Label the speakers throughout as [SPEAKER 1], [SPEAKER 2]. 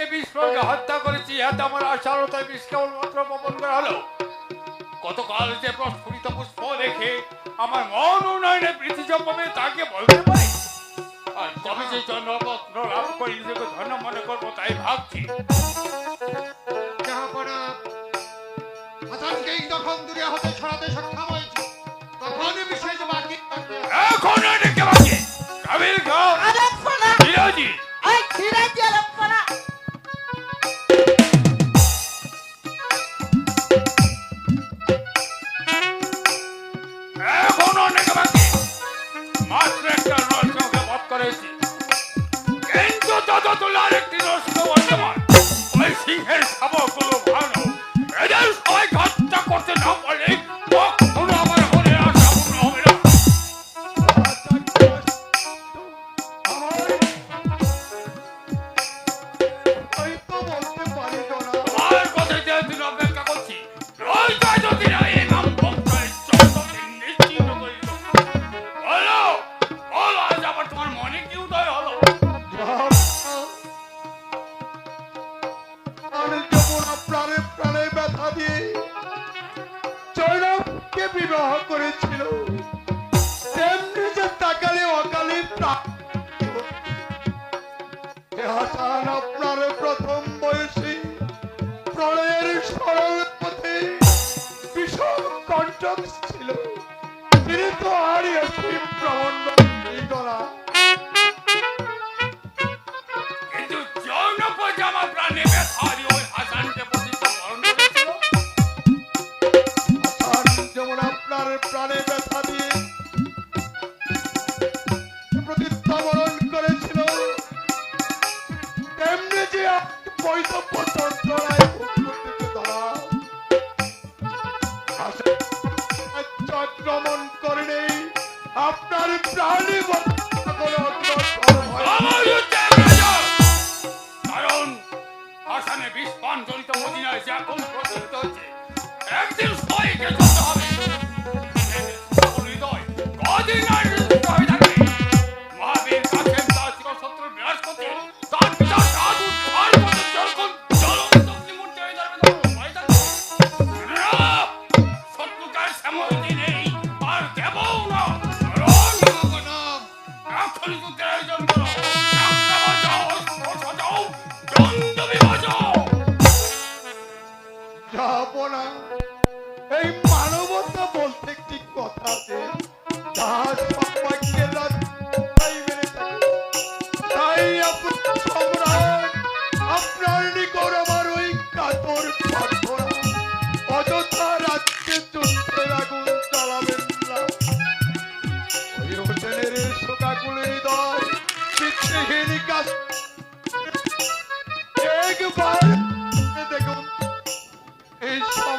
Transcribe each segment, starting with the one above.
[SPEAKER 1] স্বামীকে বিস্ফোরণে হত্যা করেছি ইহাতে আমার আশারতায় বিষ কেবলমাত্র বপন করা হলো। গতকাল যে প্রস্ফুটিত পুষ্প দেখে আমার মন উন্নয়নে পৃথিবী তাকে বলতে পারি? আর তবে যে জন্মপত্র লাভ করি নিজেকে ধন্য মনে করব তাই ভাবছি।
[SPEAKER 2] যখন দূরে হতে ছড়াতে সক্ষম হয়েছে তখন বিশেষ বাকি
[SPEAKER 1] এখন অনেকে বাকি। কাবির গাও dogs কারণ আসামে বিষ পান জড়িত মদিনায় যে এখন প্রচলিত হচ্ছে। একদিন সবাইকে Oh.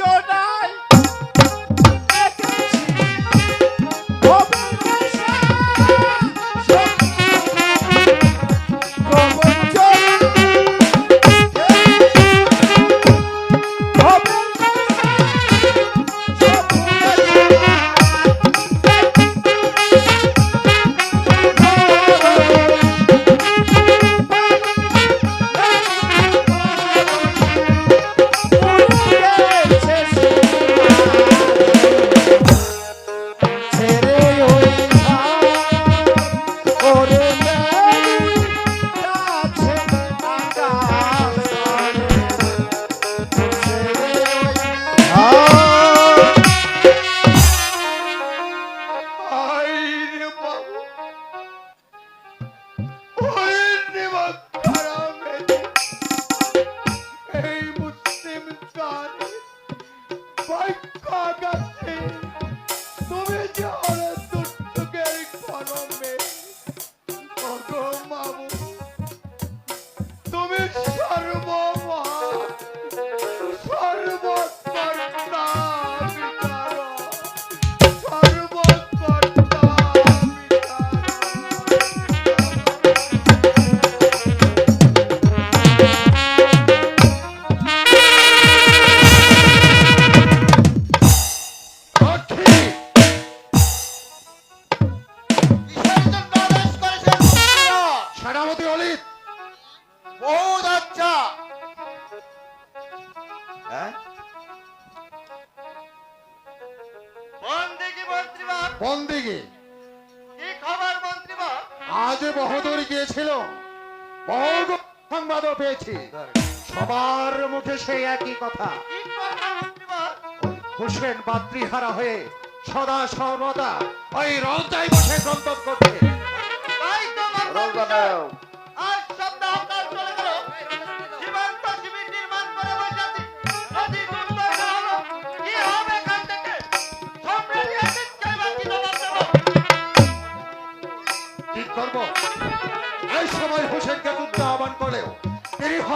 [SPEAKER 1] Jordan! হ্যাঁ?
[SPEAKER 2] সবার মুখে সেই একই কথা। হোসেন মাতৃহারা হয়ে সদা সর্বদা ওই রঞ্জাই বসে গন্তব্য করছে।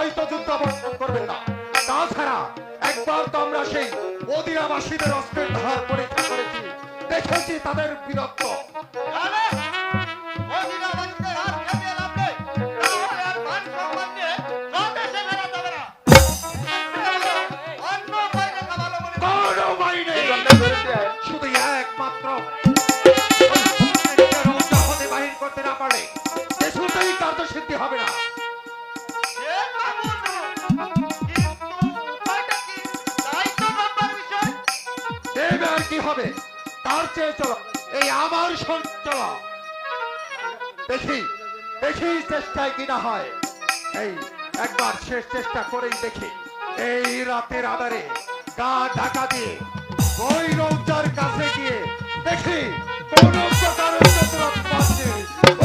[SPEAKER 2] হয়তো যুদ্ধ করবেন না। তাছাড়া একবার তো আমরা সেই মদিনাবাসীদের অস্ত্রের ধার পরীক্ষা করেছি। দেখেছি তাদের বীরত্ব। চলো এই আমার সঙ্গে চলো। দেখি দেখি চেষ্টায় কিনা হয়। এই একবার শেষ চেষ্টা করেই দেখি। এই রাতের আদারে গা ঢাকা দিয়ে ওই রৌদ্রার কাছে গিয়ে দেখি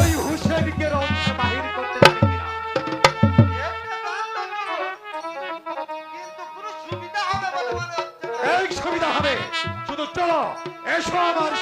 [SPEAKER 2] ওই হুসেনকে
[SPEAKER 3] রৌদ্র সুবিধা হবে।
[SPEAKER 2] শুধু চলো। এসো আমার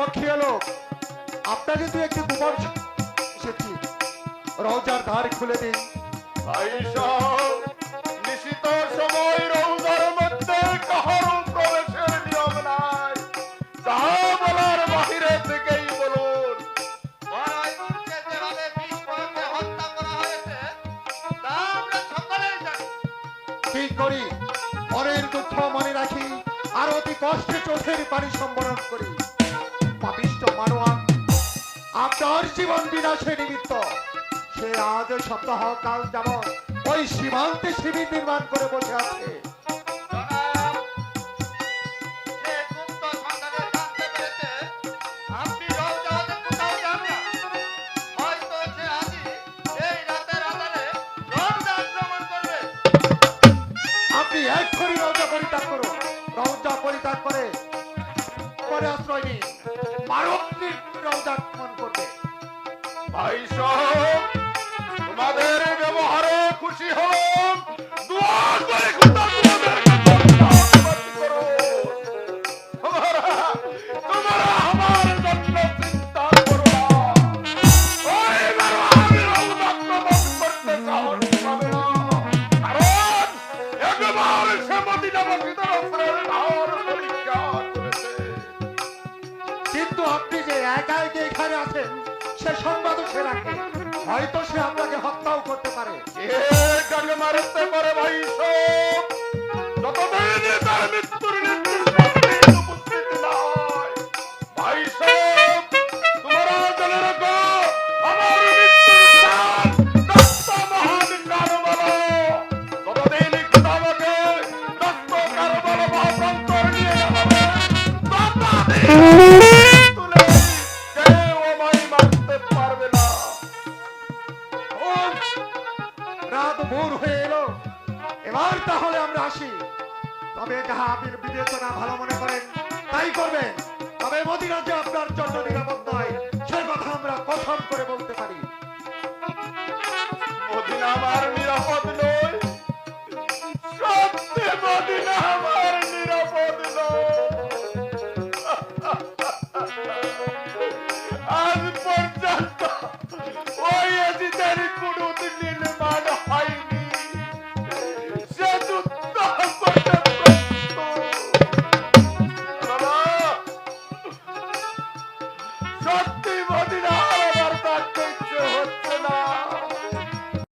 [SPEAKER 2] পক্ষী এলো। আপনাকে তুই একটু দুবার এসেছি। রওজার ধার খুলে দিন। ভাই জীবন বিনাশে নিমিত্ত। সে আজ সপ্তাহ কাল যাব ওই সীমান্তে শিবির নির্মাণ করে বসে আছে। পরিত্যাগ করে পরে আশ্রয় নিন। মারব রমজান
[SPEAKER 4] ভাই সহ তোমাদের ব্যবহারে খুশি হলাম।